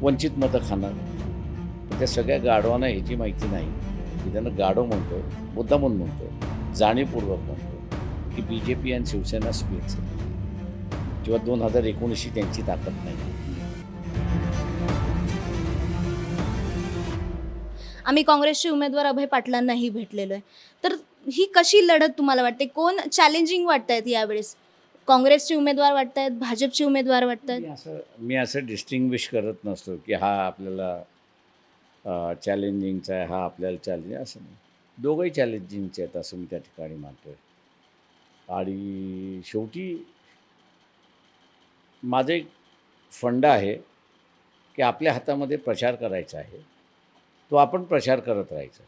वंचित मतं खाणार. त्या सगळ्या गाढवांना ह्याची माहिती नाही. की त्यांना गाढव म्हणतो मुद्दामून म्हणतो जाणीवपूर्वक म्हणतो की बी जे पी आणि शिवसेना स्प्लिट झाली किंवा दोन हजार एकोणीसशी त्यांची ताकद नाही. आम्ही काँग्रेसचे उमेदवार अभय पाटलांनाही भेटलेलो आहे. तर ही कशी लढत तुम्हाला वाटते? कोण चॅलेंजिंग वाटत आहेत यावेळेस? काँग्रेसचे उमेदवार वाटत आहेत भाजपचे उमेदवार वाटतायत मी असं मी असं डिस्टिंग्विश करत नसतो की हा आपल्याला चॅलेंजिंगचा आहे हा आपल्याला चॅलेंज असं नाही. दोघंही चॅलेंजिंगचे आहेत असं मी त्या ठिकाणी मानतो आहे आणि शेवटी माझं एक फंड आहे की आपल्या हातामध्ये प्रचार करायचा आहे. तो आपण प्रचार करत राहायचा.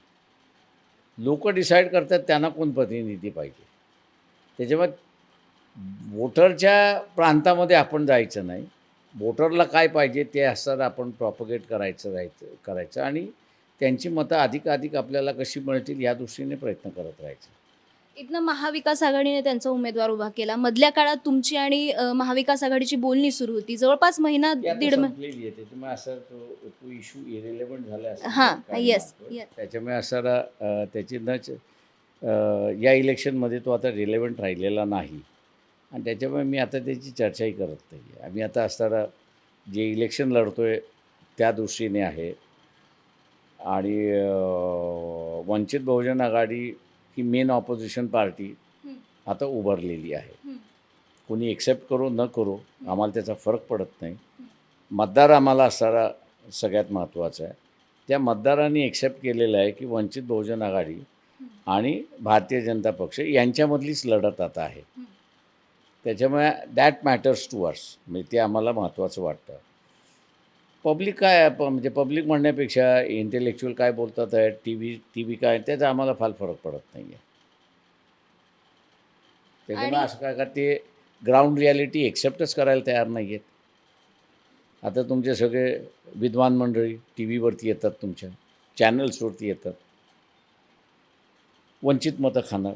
लोक डिसाईड करतात त्यांना कोण प्रतिनिधी पाहिजे. त्याच्यामुळे वोटरच्या प्रांतामध्ये आपण जायचं नाही. वोटरला काय पाहिजे ते असं आपण प्रॉपगेट करायचं राहायचं करायचं आणि त्यांची मतं अधिकाधिक आपल्याला कशी मिळतील या दृष्टीने प्रयत्न करत राहायचं. इथनं महाविकास आघाडीने त्यांचा उमेदवार उभा केला. मधल्या काळात तुमची आणि अ, महाविकास आघाडीची बोलणी सुरू होती. जवळपास महिना ती आता दीड महिना संपलेली आहे. त्याच्यामुळे असं तो तो इश्यू इरेलेवंट झाला असं हां, काय yes, मानतोय. yes. त्याच्यामुळे असं अं, त्याची न अं, या इलेक्शनमध्ये तो आता रिलेवंट राहिलेला नाही. आणि त्याच्यामुळे मी आता त्याची चर्चाही करत नाही आहे. आम्ही आता असताना जे इलेक्शन लढतो आहे त्या दृष्टीने आहे. आणि वंचित बहुजन आघाडी ही मेन ऑपोजिशन पार्टी. आता उभारलेली आहे. कोणी एक्सेप्ट करो न करो आम्हाला त्याचा फरक पडत नाही. मतदार आम्हाला असणारा सगळ्यात महत्त्वाचा आहे. त्या मतदारांनी एक्सेप्ट केलेलं आहे की वंचित बहुजन आघाडी आणि भारतीय जनता पक्ष यांच्यामधलीच लढत आता आहे. त्याच्यामुळे दॅट मॅटर्स टू अर्स म्हणजे ते आम्हाला महत्त्वाचं वाटतं. पब्लिक काय म्हणजे पब्लिक म्हणण्यापेक्षा इंटेलेक्च्युअल काय बोलतात आहे टी व्ही टी व्ही काय त्याचा आम्हाला फार फरक पडत नाही आहे त्याच्यामुळे असं काय का ते ग्राउंड रियालिटी एक्सेप्टच करायला तयार नाही आहेत आता तुमचे सगळे विद्वान मंडळी टी व्हीवरती येतात तुमच्या चॅनल्सवरती येतात. वंचित मतं खाणार.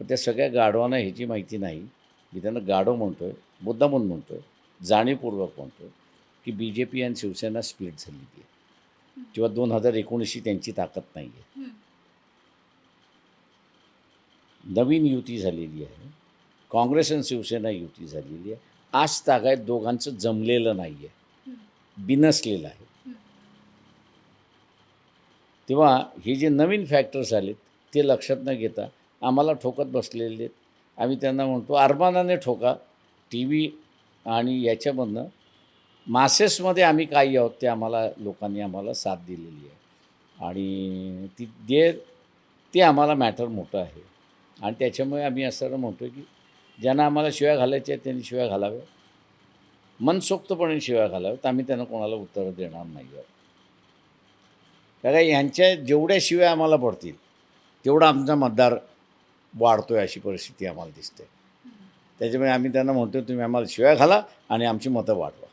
पण त्या सगळ्या गाढवांना ह्याची माहिती नाही. मी त्यांना गाढव म्हणतो आहे मुद्दामून म्हणतो आहे जाणीवपूर्वक म्हणतो आहे की बी जे पी आणि शिवसेना स्प्लिट झालेली आहे किंवा दोन हजार एकोणीसची त्यांची ताकद नाही आहे. नवीन युती झालेली आहे. काँग्रेस आणि शिवसेना युती झालेली आहे. आज तागायत दोघांचं जमलेलं नाही आहे. बिनसलेलं आहे. तेव्हा हे जे नवीन फॅक्टर्स आलेत ते लक्षात न घेता आम्हाला ठोकत बसलेले आहेत. आम्ही त्यांना म्हणतो अरमानाने ठोका टी व्ही आणि याच्यामधनं मासेसमध्ये आम्ही काही आहोत ते आम्हाला लोकांनी आम्हाला साथ दिलेली आहे. आणि ती दे ते आम्हाला मॅटर मोठं आहे. आणि त्याच्यामुळे आम्ही असं म्हणतो की ज्यांना आम्हाला शिव्या घालायच्या आहेत त्यांनी शिव्या घालाव्या मनसोक्तपणे शिव्या घालाव्यात. आम्ही त्यांना कोणाला उत्तरं देणार नाही आहोत. कारण ह्यांच्या जेवढ्या शिव्या आम्हाला पडतील तेवढा आमचा मतदार वाढतो आहे अशी परिस्थिती आम्हाला दिसते. त्याच्यामुळे आम्ही त्यांना म्हणतो तुम्ही आम्हाला शिव्या घाला आणि आमची मतं वाढवा.